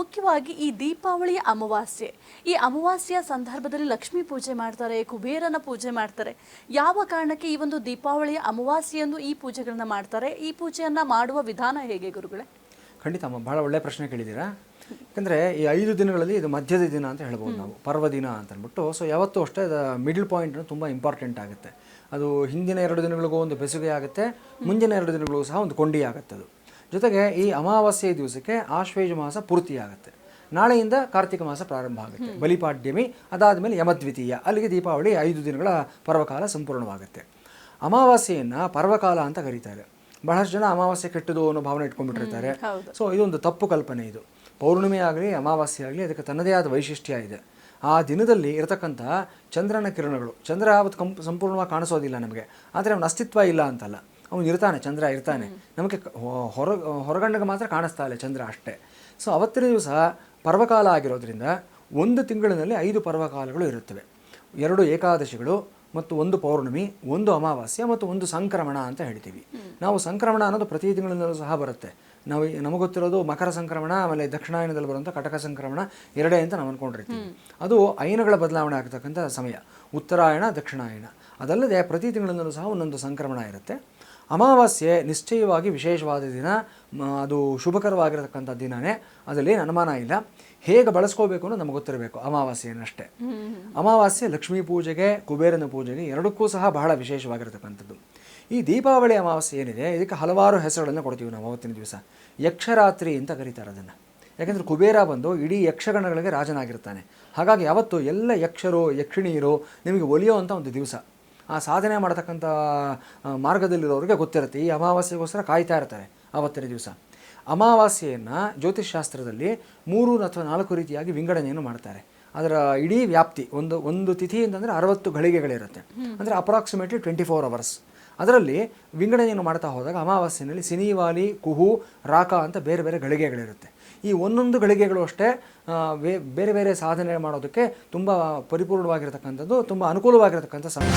ಮುಖ್ಯವಾಗಿ ಈ ದೀಪಾವಳಿಯ ಅಮಾವಾಸ್ಯೆ. ಈ ಅಮಾವಾಸ್ಯೆಯ ಸಂದರ್ಭದಲ್ಲಿ ಲಕ್ಷ್ಮೀ ಪೂಜೆ ಮಾಡ್ತಾರೆ ಕುಬೇರನ ಪೂಜೆ ಮಾಡ್ತಾರೆ. ಯಾವ ಕಾರಣಕ್ಕೆ ಈ ಒಂದು ದೀಪಾವಳಿಯ ಅಮಾವಾಸ್ಯೆಯಂದು ಈ ಪೂಜೆಗಳನ್ನ ಮಾಡ್ತಾರೆ? ಈ ಪೂಜೆಯನ್ನ ಮಾಡುವ ವಿಧಾನ ಹೇಗೆ ಗುರುಗಳೇ? ಖಂಡಿತ ಅಮ್ಮ ಭಾಳ ಒಳ್ಳೆಯ ಪ್ರಶ್ನೆ ಕೇಳಿದ್ದೀರಾ. ಯಾಕಂದರೆ ಈ ಐದು ದಿನಗಳಲ್ಲಿ ಇದು ಮಧ್ಯದ ದಿನ ಅಂತ ಹೇಳ್ಬೋದು ನಾವು ಪರ್ವದಿನ ಅಂತ ಅಂದ್ಬಿಟ್ಟು ಸೊ ಯಾವತ್ತೂ ಅಷ್ಟೇ ಅದು ಮಿಡ್ಲ್ ಪಾಯಿಂಟ್ ತುಂಬ ಇಂಪಾರ್ಟೆಂಟ್ ಆಗುತ್ತೆ. ಅದು ಹಿಂದಿನ ಎರಡು ದಿನಗಳಿಗೂ ಒಂದು ಬೆಸುಗೆ ಆಗುತ್ತೆ ಮುಂದಿನ ಎರಡು ದಿನಗಳಿಗೂ ಸಹ ಒಂದು ಕೊಂಡಿ ಆಗುತ್ತೆ ಅದು. ಜೊತೆಗೆ ಈ ಅಮಾವಾಸ್ಯೆ ದಿವಸಕ್ಕೆ ಆಶ್ವೇಜ ಮಾಸ ಪೂರ್ತಿ ಆಗುತ್ತೆ ನಾಳೆಯಿಂದ ಕಾರ್ತಿಕ ಮಾಸ ಪ್ರಾರಂಭ ಆಗುತ್ತೆ. ಬಲಿಪಾಡ್ಯಮಿ ಅದಾದ ಮೇಲೆ ಯಮದ್ವಿತೀಯ ಅಲ್ಲಿಗೆ ದೀಪಾವಳಿ ಐದು ದಿನಗಳ ಪರ್ವಕಾಲ ಸಂಪೂರ್ಣವಾಗುತ್ತೆ. ಅಮಾವಾಸ್ಯೆಯನ್ನು ಪರ್ವಕಾಲ ಅಂತ ಕರೀತಾರೆ. ಬಹಳಷ್ಟು ಜನ ಅಮಾವಾಸ್ಯೆ ಕೆಟ್ಟದು ಅನ್ನೋ ಭಾವನೆ ಇಟ್ಕೊಂಡ್ಬಿಟ್ಟಿರ್ತಾರೆ. ಸೊ ಇದೊಂದು ತಪ್ಪು ಕಲ್ಪನೆ ಇದು. ಪೌರ್ಣಿಮೆ ಆಗಲಿ ಅಮಾವಾಸ್ಯೆ ಆಗಲಿ ಅದಕ್ಕೆ ತನ್ನದೇ ಆದ ವೈಶಿಷ್ಟ್ಯ ಇದೆ. ಆ ದಿನದಲ್ಲಿ ಇರತಕ್ಕಂಥ ಚಂದ್ರನ ಕಿರಣಗಳು ಚಂದ್ರ ಅವತ್ತು ಕಂಪ್ ಸಂಪೂರ್ಣವಾಗಿ ಕಾಣಿಸೋದಿಲ್ಲ ನಮಗೆ. ಆದರೆ ಅವನ ಅಸ್ತಿತ್ವ ಇಲ್ಲ ಅಂತಲ್ಲ. ಅವನು ಇರ್ತಾನೆ ಚಂದ್ರ ಇರ್ತಾನೆ. ನಮಗೆ ಹೊರ ಹೊರಗಣ್ಣಿಗೆ ಮಾತ್ರ ಕಾಣಿಸ್ತಾ ಇಲ್ಲ ಚಂದ್ರ ಅಷ್ಟೇ. ಸೊ ಅವತ್ತಿನ ದಿವಸ ಪರ್ವಕಾಲ ಆಗಿರೋದ್ರಿಂದ ಒಂದು ತಿಂಗಳಿನಲ್ಲಿ ಐದು ಪರ್ವಕಾಲಗಳು ಇರುತ್ತವೆ. ಎರಡು ಏಕಾದಶಿಗಳು ಮತ್ತು ಒಂದು ಪೌರ್ಣಮಿ ಒಂದು ಅಮಾವಾಸ್ಯೆ ಮತ್ತು ಒಂದು ಸಂಕ್ರಮಣ ಅಂತ ಹೇಳ್ತೀವಿ. ನಾವು ಸಂಕ್ರಮಣ ಅನ್ನೋದು ಪ್ರತಿ ತಿಂಗಳಿನಲ್ಲೂ ಸಹ ಬರುತ್ತೆ. ನಾವು ನಮಗೆ ಗೊತ್ತಿರೋದು ಮಕರ ಸಂಕ್ರಮಣ ಆಮೇಲೆ ದಕ್ಷಿಣಾಯನದಲ್ಲಿ ಬರುವಂಥ ಕಟಕ ಸಂಕ್ರಮಣ ಎರಡೇ ಅಂತ ನಾವು ಅಂದ್ಕೊಂಡಿರ್ತೀವಿ ಅದು ಅಯನಗಳ ಬದಲಾವಣೆ ಆಗ್ತಕ್ಕಂಥ ಸಮಯ. ಉತ್ತರಾಯಣ ದಕ್ಷಿಣಾಯನ. ಅದಲ್ಲದೆ ಪ್ರತಿ ತಿಂಗಳಿನಲ್ಲೂ ಸಹ ಒಂದೊಂದು ಸಂಕ್ರಮಣ ಇರುತ್ತೆ. ಅಮಾವಾಸ್ಯೆ ನಿಶ್ಚಯವಾಗಿ ವಿಶೇಷವಾದ ದಿನ ಅದು ಶುಭಕರವಾಗಿರತಕ್ಕಂಥ ದಿನನೇ. ಅದರಲ್ಲಿ ಏನು ಅನುಮಾನ ಇಲ್ಲ. ಹೇಗೆ ಬಳಸ್ಕೋಬೇಕು ಅನ್ನೋದು ನಮಗೆ ಗೊತ್ತಿರಬೇಕು ಅಮಾವಾಸ್ಯೆಯನ್ನಷ್ಟೇ. ಅಮಾವಾಸ್ಯೆ ಲಕ್ಷ್ಮೀ ಪೂಜೆಗೆ ಕುಬೇರನ ಪೂಜೆಗೆ ಎರಡಕ್ಕೂ ಸಹ ಬಹಳ ವಿಶೇಷವಾಗಿರತಕ್ಕಂಥದ್ದು. ಈ ದೀಪಾವಳಿ ಅಮಾವಾಸ್ಯೆ ಏನಿದೆ ಇದಕ್ಕೆ ಹಲವಾರು ಹೆಸರುಗಳನ್ನು ಕೊಡ್ತೀವಿ ನಾವು ಅವತ್ತಿನ ದಿವಸ. ಯಕ್ಷರಾತ್ರಿ ಅಂತ ಕರೀತಾರೆ ಅದನ್ನು. ಯಾಕೆಂದರೆ ಕುಬೇರ ಬಂದು ಇಡೀ ಯಕ್ಷಗಣಗಳಿಗೆ ರಾಜನಾಗಿರ್ತಾನೆ. ಹಾಗಾಗಿ ಯಾವತ್ತು ಎಲ್ಲ ಯಕ್ಷರು ಯಕ್ಷಿಣಿಯರು ನಿಮಗೆ ಒಲಿಯುವಂಥ ಒಂದು ದಿವಸ. ಆ ಸಾಧನೆ ಮಾಡತಕ್ಕಂಥ ಮಾರ್ಗದಲ್ಲಿರೋರಿಗೆ ಗೊತ್ತಿರುತ್ತೆ. ಈ ಅಮಾವಾಸ್ಯೆಗೋಸ್ಕರ ಕಾಯ್ತಾ ಇರ್ತಾರೆ ಆವತ್ತಿನ ದಿವಸ. ಅಮಾವಾಸ್ಯೆಯನ್ನು ಜ್ಯೋತಿಷ್ಶಾಸ್ತ್ರದಲ್ಲಿ ಮೂರು ಅಥವಾ ನಾಲ್ಕು ರೀತಿಯಾಗಿ ವಿಂಗಡಣೆಯನ್ನು ಮಾಡ್ತಾರೆ. ಅದರ ಇಡೀ ವ್ಯಾಪ್ತಿ, ಒಂದು ಒಂದು ತಿಥಿ ಅಂತಂದರೆ ಅರವತ್ತು ಗಳಿಗೆಗಳಿರುತ್ತೆ. ಅಂದರೆ ಅಪ್ರಾಕ್ಸಿಮೇಟ್ಲಿ ಟ್ವೆಂಟಿ ಫೋರ್ ಅವರ್ಸ್ ಅದರಲ್ಲಿ ವಿಂಗಡಣೆಯನ್ನು ಮಾಡ್ತಾ ಹೋದಾಗ ಅಮಾವಾಸ್ಯೆಯಲ್ಲಿ ಸಿನಿವಾಲಿ, ಕುಹು ರಾಕ ಅಂತ ಬೇರೆ ಬೇರೆ ಗಳಿಗೆಗಳಿರುತ್ತೆ. ಈ ಒಂದೊಂದು ಗಳಿಗೆಗಳು ಅಷ್ಟೇ ಬೇರೆ ಬೇರೆ ಸಾಧನೆ ಮಾಡೋದಕ್ಕೆ ತುಂಬ ಪರಿಪೂರ್ಣವಾಗಿರತಕ್ಕಂಥದ್ದು ತುಂಬ ಅನುಕೂಲವಾಗಿರತಕ್ಕಂಥ ಸಮಯ.